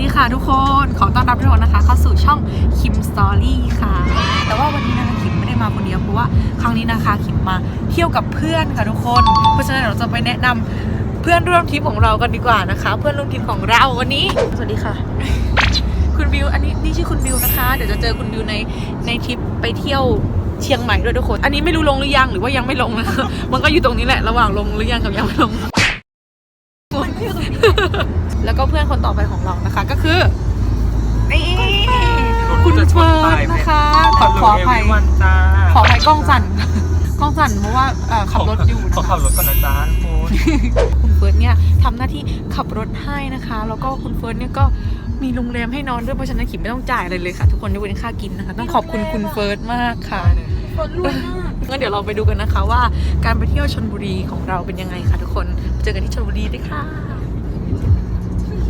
ดีค่ะทุกคน ขอต้อนรับทุกคนนะคะเข้าสู่ช่องคิมสตอรี่ค่ะ แต่ว่าวันนี้นะคะคิมไม่ได้มาคนเดียวเพราะว่าครั้งนี้นะคะคิมมาเที่ยวกับเพื่อนค่ะทุกคน เพราะฉะนั้นเราจะไปแนะนำเพื่อนร่วมทริปของเรากันดีกว่านะคะ เพื่อนร่วมทริปของเราวันนี้ สวัสดีค่ะ คุณบิว อันนี้นี่ชื่อคุณบิวนะคะ เดี๋ยวจะเจอคุณบิวในในทริปไปเที่ยวเชียงใหม่ด้วยทุกคน อันนี้ไม่รู้ลงหรือยังหรือว่ายังไม่ลงนะคะมันก็อยู่ตรงนี้แหละระหว่างลงหรือยังกับยังไม่ลง แล้วก็เพื่อนคนต่อไปของเรานะคะ ก็คือนี่คุณเฟิร์นนะคะขอขออภัยวันจ้าขออภัยกล้องสั่นกล้องสั่นเพราะว่าเอ่อขับรถอยู่ขอนะขัคะบรถก่อนนะจ๊ะคุณคุณเฟิร์สเนี่ยทำหน้าที่ขับรถให้นะคะ แล้วก็คุณเฟิร์สเนี่ยก็มีโรงแรมให้นอนด้วยเพราะฉะนั้นขิมไม่ต้องจ่ายอะไรเลยค่ะ ทุกคนยกเว้นค่ากินนะคะ ต้องขอบคุณคุณเฟิร์สมากค่ะคนรวยมากงั้นเดี๋ยวเราไปดูกันนะคะว่าการไปเที่ยวชนบุรีของเราเป็นยังไงค่ะทุกคนเจอกันที่ชนบุรีด้วยค่ะ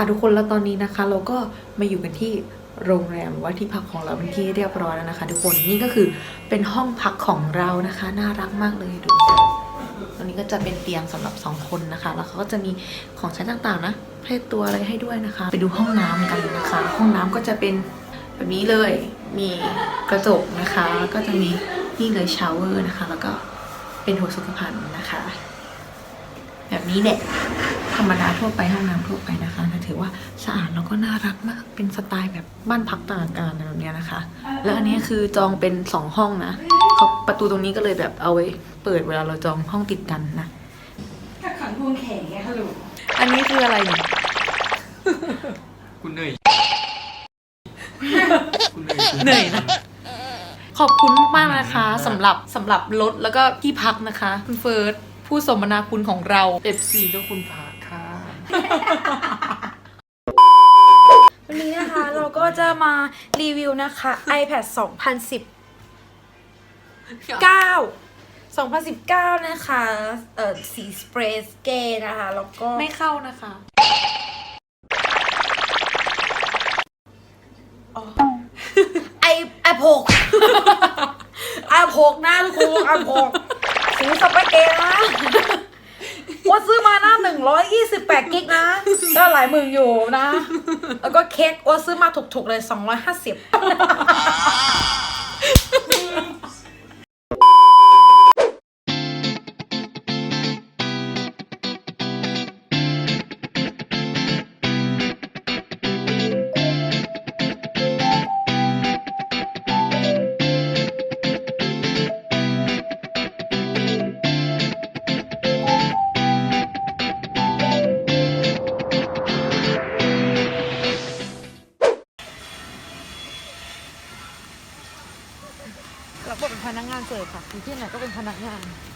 ค่ะทุกคนแล้วตอนนี้นะคะ เราก็มาอยู่กันที่โรงแรมว่าที่พักของเราเป็นที่เรียบร้อยแล้วนะคะ ทุกคนนี่ก็คือเป็นห้องพักของเรานะคะ น่ารักมากเลยดูตรงนี้ก็จะเป็นเตียงสำหรับสองคนนะคะ แล้วเขาก็จะมีของใช้ต่างๆนะให้ตัวอะไรให้ด้วยนะคะ ไปดูห้องน้ำกันนะคะ ห้องน้ำก็จะเป็นแบบนี้เลยมีกระจกนะคะแล้วก็จะมีนี่เลยชาวเวอร์นะคะ แล้วก็เป็นหัวสุขภัณฑ์นะคะ แบบนี้แหละ ธรรมดาทั่วไปห้องน้ำทั่วไปนะคะแต่ถือว่าสะอาดแล้วก็น่ารักมาก เป็นสไตล์แบบบ้านพักตากอากาศอะไรแบบเนี้ยนะคะ แล้วอันนี้คือจองเป็นสองห้องนะเขาประตูตรงนี้ก็เลยแบบเอาไว้เปิดเวลาเราจองห้องติดกันนะกักขังทวงแขนไงฮัลโหลอันนี้คืออะไรเนี่ยคุณเหนื่อยคุณเหนื่อยเหนื่อยนะขอบคุณมากๆนะคะสำหรับสำหรับรถแล้วก็ที่พักนะคะ คุณเฟิร์สผู้สมนาคุณของเราเอฟซีต้องคุณพาค่ะ วันนี้นะคะเราก็จะมารีวิวนะคะ iPad 2019 2019 นะคะ เอ่อ สีสเปรย์เกย์นะคะ แล้วก็ไม่เข้านะคะไอไอพกไอพกนะทุกคนไอพกสีสเปรย์เกย์นะ ร้อยยี่สิบแปดกิกนะ ก็หลายหมือนอยู่นะ แล้วก็เค้กโอซื้อมาถูกๆเลยสองร้อยห้าสิบ พนักงาน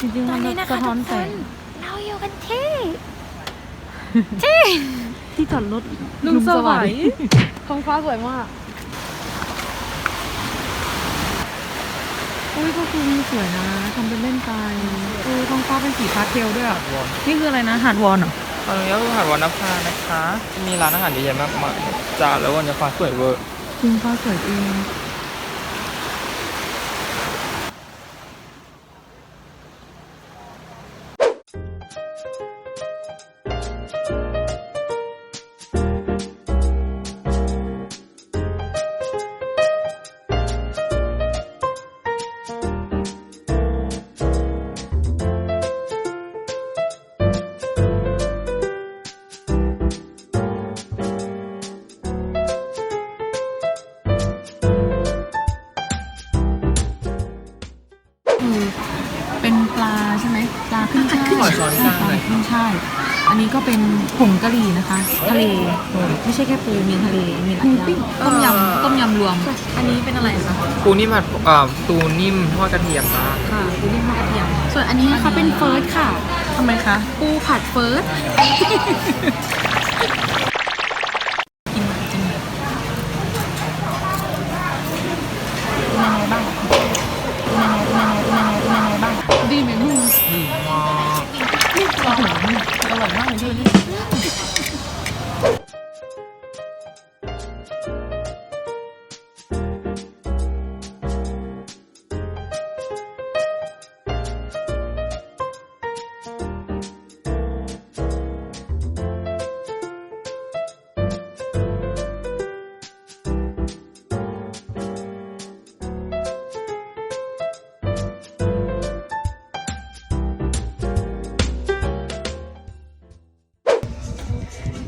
จริงๆตอมันนนี้นะคะสะท้อนทุกแสคนงเราอยู่กันที่ ที่จอดรถลุงสวัยท้องฟ้าสวยมากอุ้ยก็คือวิวสวยนะทำเป็นเล่นไปเออท้องฟ้าเป็นสีพาสเทลด้วยอะวอนนี่คืออะไรนะหาดวอนเหรอตอนนี้ก็คือหาดวรรณภานะคะ มีร้านอาหารเยอะแยะมากมายจ้าแล้ววันจะฟ้าสวยเวอร์จริงฟ้าสวยจริง อันนี้ก็เป็นผงกะหรี่นะคะ ทะเลไม่ใช่แค่ปูมีทะเลมีหลายอย่างต้มยำต้มยำรวม อันนี้เป็นอะไรคะปูนิ่มผัดเอ่อปูนิ่มทอดกระเทียมนะค่ะปูนิ่มทอดกระเทียม ส่วนอันนี้เขาเป็นเฟิร์สค่ะทำไมคะ ปูผัดเฟิร์ส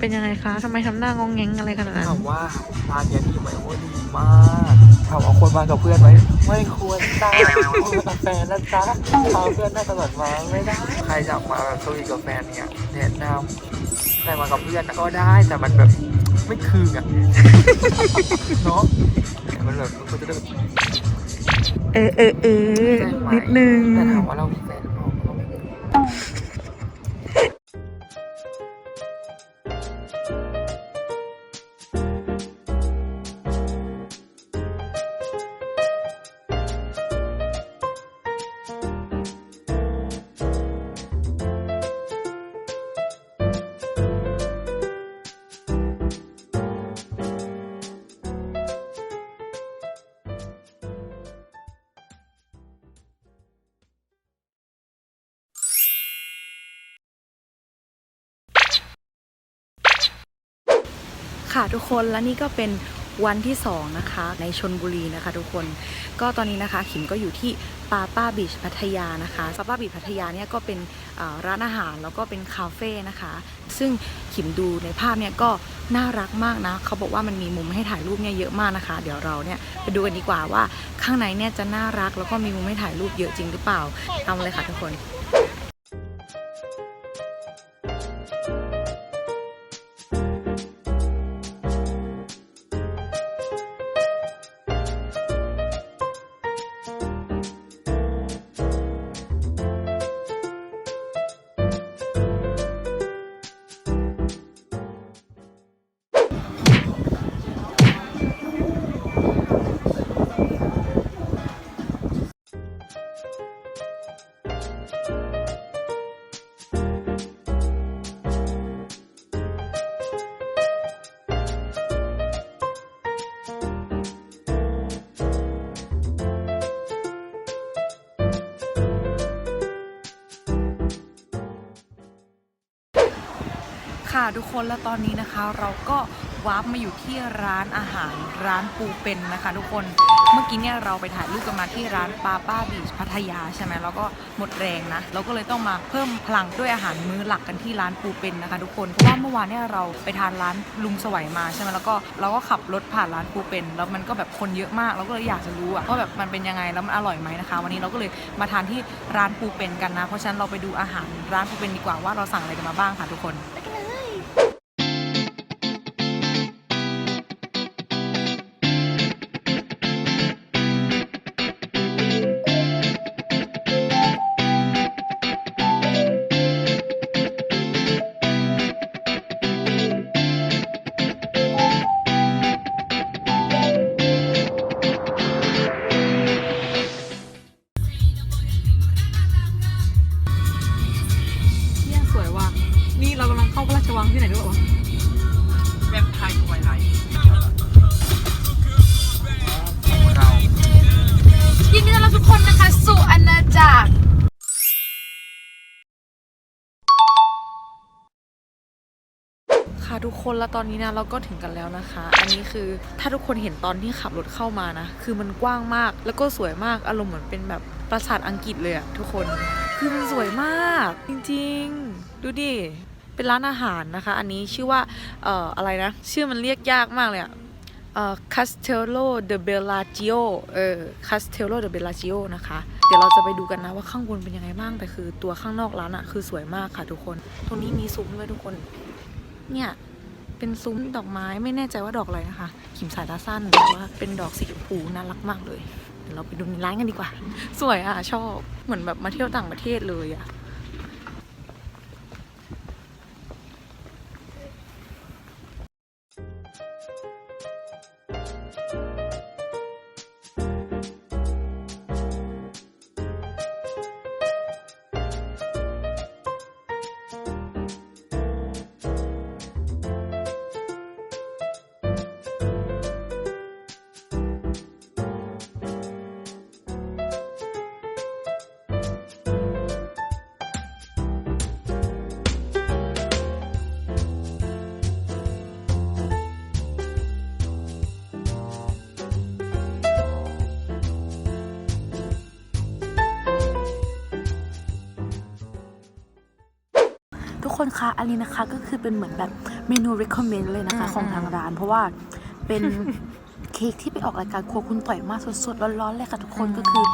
เป็นยังไงคะทำไมทำหน้างองแงงอะไรขนาดนั้นถามว่าร้านเนี้ยดีไหมว่าดีมากถามว่าควรมากับเพื่อนไหมไม่ควรจ้ามากับแฟนนะจ๊ะเอาเพื่อนน่าตลอดมาไม่ได้ใครอยากมาแบบสวีทกับแฟนเนี่ยแนะนำแต่มากับเพื่อนก็ได้แต่มันแบบไม่คืนอะเนาะแต่มันแบบมันควรจะได้แบบเออเออเออใจไหมนิดนึงแต่ถามว่าเรามีแฟนหรือเปล่า ค่ะทุกคนและนี่ก็เป็นวันที่สองนะคะ ในชนบุรีนะคะ ทุกคนก็ตอนนี้นะคะ ขิมก็อยู่ที่ปาป้าบีชพัทยานะคะปาป้าบีชพัทยาเนี่ยก็เป็นร้านอาหารแล้วก็เป็นคาเฟ่นะคะ ซึ่งขิมดูในภาพเนี่ยก็น่ารักมากนะเขาบอกว่ามันมีมุมให้ถ่ายรูปเนี่ยเยอะมากนะคะ เดี๋ยวเราเนี่ยไปดูกันดีกว่าว่าข้างในเนี่ยจะน่ารักแล้วก็มีมุมให้ถ่ายรูปเยอะจริงหรือเปล่าตามเลยค่ะทุกคน ค่ะทุกคนแล้วตอนนี้นะคะ เราก็วาร์ปมาอยู่ที่ร้านอาหารร้านปูเป็นนะคะ ทุกคนเมื่อกี้เนี่ยเราไปถ่ายรูปกันมาที่ร้านปาป้าบีชพัทยาใช่ไหมแล้วก็หมดแรงนะ เราก็เลยต้องมาเพิ่มพลังด้วยอาหารมื้อหลักกันที่ร้านปูเป็นนะคะ ทุกคนเพราะว่าเมื่อวานเนี่ยเราไปทานร้านลุงสวัยมาใช่ไหมแล้วก็เราก็ขับรถผ่านร้านปูเป็น แล้วมันก็แบบคนเยอะมากเราก็เลยอยากจะรู้อะว่าแบบมันเป็นยังไงแล้วมันอร่อยไหมนะคะ วันนี้เราก็เลยมาทานที่ร้านปูเป็นกันนะ เพราะฉะนั้นเราไปดูอาหารร้านปูเป็นดีกว่าว่าเราสั่งอะไรกันมาบ้างค่ะทุกคนเนี่ย ค่ะทุกคนแล้วตอนนี้นะเราก็ถึงกันแล้วนะคะ อันนี้คือถ้าทุกคนเห็นตอนที่ขับรถเข้ามานะ คือมันกว้างมาก แล้วก็สวยมากอารมณ์เหมือนเป็นแบบปราสาทอังกฤษเลยอะทุกคนคือมันสวยมาก จริงๆ ดูดิเป็นร้านอาหารนะคะ อันนี้ชื่อว่าเอ่ออะไรนะ ชื่อมันเรียกยากมากเลยอะเอ่อ Castello de Bellagio เออ Castello de Bellagio นะคะ เดี๋ยวเราจะไปดูกันนะว่าข้างบนเป็นยังไงบ้าง แต่คือตัวข้างนอกร้านอะคือสวยมากค่ะทุกคน ตรงนี้มีซุ้มด้วยทุกคน เนี่ย เป็นซุ้มดอกไม้ไม่แน่ใจว่าดอกอะไรนะคะ ขิมสายตาสั้นแต่ว่าเป็นดอกสีชมพูน่ารักมากเลยเดี๋ยวเราไปดูในร้านกันดีกว่า สวยอะชอบเหมือนแบบมาเที่ยวต่างประเทศเลยอะ อันนี้นะคะก็คือเป็นเหมือนแบบเมนู recommend เลยนะคะอืมของทางร้าน เพราะว่าเป็นเค้กที่ไปออกรายการครัวคุณต่อยมาสดๆร้อนๆเลยค่ะทุกคนก็คือ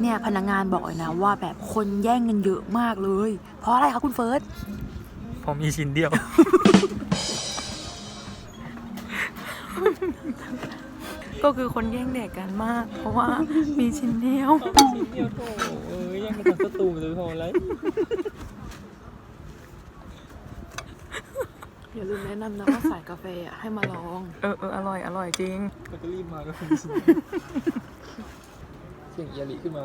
เนี่ยพนักงานบอกเลยนะว่าแบบคนแย่งกันเยอะมากเลย เพราะอะไรคะคุณเฟิร์สพอมีชิ้นเดียว ก็คือคนแย่งแดกกันมาก เพราะว่ามีชิ้นเดียวชิ้นเดียวโถเอ้ยยังกันทั้งสตูเลยพอแล้ว อย่าลืมแนะนำนะว่าสายกาแฟอะให้มาลอง เออเอออร่อย อร่อยจริง แล้วก็รีบมาก็คือชิ้นเสียงเอียริขึ้นมา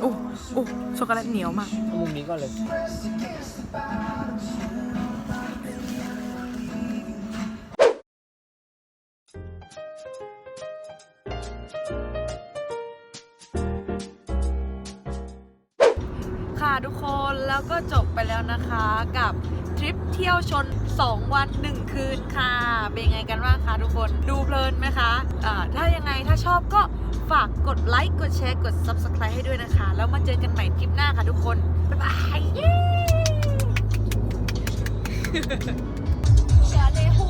โอ้โอ้ช็อกโกแลตเหนียวมาก เอามุมนี้ก่อนเลย ทุกคนแล้วก็จบไปแล้วนะคะกับทริปเที่ยวชน 2 วัน 1 คืนค่ะ เป็นไงกันบ้างคะทุกคนดูเพลินไหมคะถ้ายังไงถ้าชอบก็ฝากกดไลค์กดแชร์กด Subscribe ให้ด้วยนะคะ แล้วมาเจอกันใหม่ทริปหน้าค่ะทุกคน บ๊ายบายเย้ชาเลหู